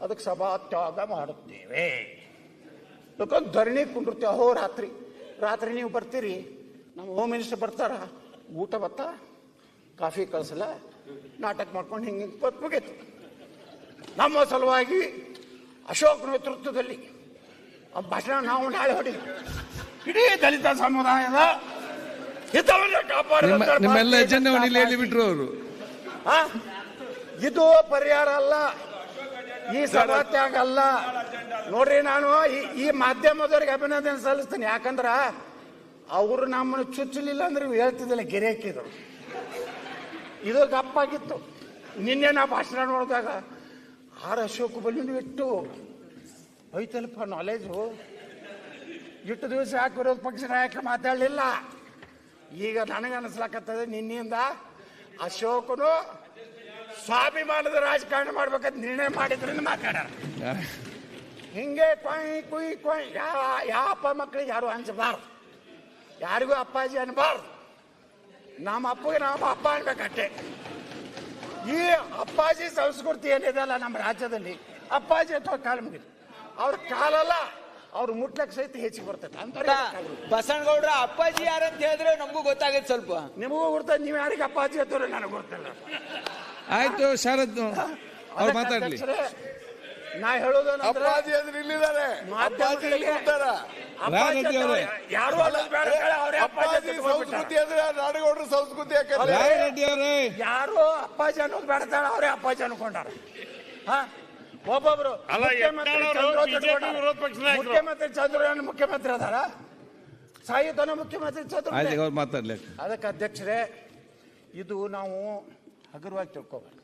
ಅದಕ್ಕೆ ಸಭಾತ್ಯಾಗ ಮಾಡುತ್ತೇವೆ. ಯಾಕಂದ್ರೆ ಧರಣಿ ಕುಂಡಿರ್ತೇವೆ ಅಹೋ ರಾತ್ರಿ. ರಾತ್ರಿ ನೀವು ಬರ್ತೀರಿ ನಮ್ಮ ಹೋಮ್ ಮಿನಿಸ್ಟರ್ ಬರ್ತಾರ ಊಟ ಬತ್ತ ಕಾಫಿ ಕಳಿಸಲ್ಲ ನಾಟಕ ಮಾಡ್ಕೊಂಡು ಹಿಂಗೆ ಹಿಂಗೆ ನಮ್ಮ ಸಲುವಾಗಿ ಅಶೋಕ್ ನೇತೃತ್ವದಲ್ಲಿ ಆ ಭಾಷಣ ನಾವು ನಾಳೆ ಹೊಡಿ ಇಡೀ ದಲಿತ ಸಮುದಾಯದ ಹಿತವನ್ನು ಕಾಪಾಡಿ ಬಿಟ್ರು ಅವರು? ಇದು ಪರಿಹಾರ ಅಲ್ಲ. ಈ ಸಭಾತ್ಯಾಗ ಅಲ್ಲ ನೋಡ್ರಿ ನಾನು ಈ- ಮಾಧ್ಯಮದವ್ರಿಗೆ ಅಭಿನಂದನೆ ಸಲ್ಲಿಸ್ತೀನಿ. ಯಾಕಂದ್ರ ಅವರು ನಮ್ಮನ್ನು ಚುಚ್ಚಲಿಲ್ಲ ಅಂದ್ರೆ ಹೇಳ್ತಿದ್ದಿಲ್ಲ ಗೆರೆ ಹಾಕಿದ್ರು ಇದು ಗಪ್ಪಾಗಿತ್ತು ನಿನ್ನೆ ನಾ ಭಾಷಣ ನೋಡಿದಾಗ ಆರ್ ಅಶೋಕ್ ಬಲ್ಲಿ ಇಟ್ಟು ಐತಲ್ಪ ನಾಲೆಜು ಇಟ್ಟು ದಿವಸ ಯಾಕೆ ವಿರೋಧ ಪಕ್ಷ ನಾಯಕ ಮಾತಾಡಲಿಲ್ಲ? ಈಗ ನನಗೆ ನಿನ್ನಿಂದ ನಿನ್ನೆಯಿಂದ ಅಶೋಕನು ಸ್ವಾಭಿಮಾನದ ರಾಜಕಾರಣ ಮಾಡ್ಬೇಕಂತ ನಿರ್ಣಯ ಮಾಡಿದ್ರಿಂದ ಮಾತಾಡಾರ. ಹಿಂಗೆ ಕೊಯ್ ಕುಯ್ ಕೊಯ್ ಯಾವ ಯಾವ ಅಪ್ಪ ಮಕ್ಕಳಿಗೆ ಯಾರು ಹಂಚಬಾರ್ದು ಯಾರಿಗೂ ಅಪ್ಪಾಜಿ ಅನ್ಬಾರ್ದು. ನಮ್ಮ ಅಪ್ಪಗೆ ನಮ್ಮ ಅಪ್ಪ ಅನ್ಬೇಕಟ್ಟೆ ಈ ಅಪ್ಪಾಜಿ ಸಂಸ್ಕೃತಿ ಏನಿದೆ ಅಲ್ಲ ನಮ್ಮ ರಾಜ್ಯದಲ್ಲಿ, ಅಪ್ಪಾಜಿ ಅಥವಾ ಕಾಲ ಮುಗಿದು ಅವ್ರ ಕಾಲಲ್ಲ ಅವ್ರು ಮುಟ್ಲಕ್ ಸಹಿತ ಹೆಚ್ಚಿಗೆ ಬರ್ತೈತೆ. ಅಂತ ಬಸನಗೌಡ್ರ ಅಪ್ಪಾಜಿ ಯಾರಂತ ಹೇಳಿದ್ರೆ ನಮಗೂ ಗೊತ್ತಾಗತ್ತೆ ಸ್ವಲ್ಪ. ನಿಮಗೂ ಗುರ್ತದೆ ನೀವು ಯಾರಿಗೆ ಅಪ್ಪಾಜಿ ಹತ್ತವ್ರೆ ನನಗೆ ಗೊತ್ತಿಲ್ಲ. ಆಯ್ತು ಶರದ್ ಅವ್ರು ಮಾತಾಡ್ಲಿ. ನಾ ಹೇಳೋದು ಅಪ್ಪಾಜಿ ಅಂದ್ರೆ ಇಲ್ಲಿದ್ದಾರೆ. ಯಾರು ಅಪ್ಪಾಜಿ. ಸಂಸ್ಕೃತಿ ಅಂದ್ರೆ ನಾಡಗೌಡರ ಸಂಸ್ಕೃತಿ ಯಾರು ಅಪ್ಪಾಜಿ ಅನ್ನೋದು ಬೇಡ ತಾಳ ಅವರೇ ಅಪ್ಪಾಜಿ ಅನ್ಕೊಂಡಾರ. ಹಾ? ಒಬ್ಬೊಬ್ರು ಮುಖ್ಯಮಂತ್ರಿ ಚಂದ್ರಯ್ಯ ಮುಖ್ಯಮಂತ್ರಿ ಅದಾರ? ಸಾಯುಧನ ಮುಖ್ಯಮಂತ್ರಿ ಚಂದ್ರ ಆಯ್ತು ಅವ್ರು ಮಾತಾಡ್ಲಿ. ಅದಕ್ಕೆ ಅಧ್ಯಕ್ಷರೇ ಇದು ನಾವು ಹಗುರವಾಗಿ ತಿಳ್ಕೊಬಾರ್ದು